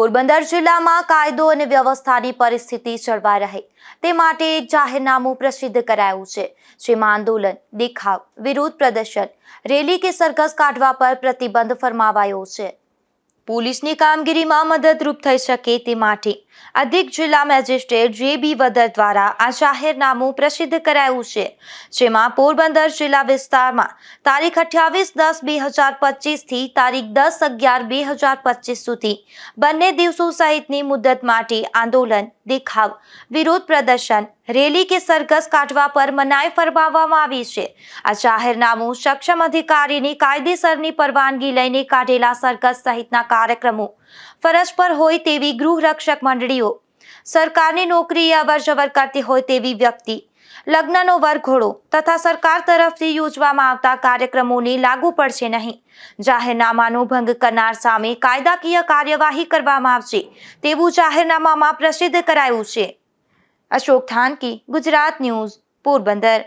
પોરબંદર જિલ્લામાં કાયદો અને વ્યવસ્થાની પરિસ્થિતિ જળવાઈ રહે. તે માટે જાહેરનામું પ્રસિદ્ધ કરાયું છે. જેમાં આંદોલન, દેખાવ, વિરોધ પ્રદર્શન, રેલી કે સરઘસ કાઢવા પર પ્રતિબંધ ફરમાવાયો છે. પોલીસની કામગીરીમાં મદદરૂપ થઈ શકે તે માટે અધિક જિલ્લા મેજિસ્ટ્રેટ જે બી વદર દ્વારા આ જાહેરનામું પ્રસિદ્ધ કરાયું છે, જેમાં પોરબંદર જિલ્લા વિસ્તારમાં તારીખ અઠ્યાવીસ દસ બે હજાર પચીસથી તારીખ દસ અગિયાર બે હજાર પચીસ સુધી બંને દિવસો સહિતની મુદત માટે આંદોલન, દેખાવ, વિરોધ પ્રદર્શન, રેલી કે સરઘસ કાઢવા પર મનાઈ ફરમાવવામાં આવી છે. આ જાહેરનામું સક્ષમ અધિકારીની કાયદેસરની પરવાનગી લઈને કાઢેલા સરઘસ સહિતના કાર્યક્રમો. ફરજ પર હોય તેવી ગૃહરક્ષક મંડળીઓ. સરકારની નોકરી અવર જવર કરતી હોય તેવી વ્યક્તિ. લગ્નનો વરઘોડો તથા સરકાર તરફથી યોજવામાં આવતા કાર્યક્રમોને લાગુ પડશે નહીં. જાહેરનામાનો ભંગ કરનાર સામે કાયદાકીય કાર્યવાહી કરવામાં આવશે તેવું જાહેરનામામાં પ્રસિદ્ધ કરાયું છે. અશોક થાનકી, ગુજરાત ન્યૂઝ, પોરબંદર.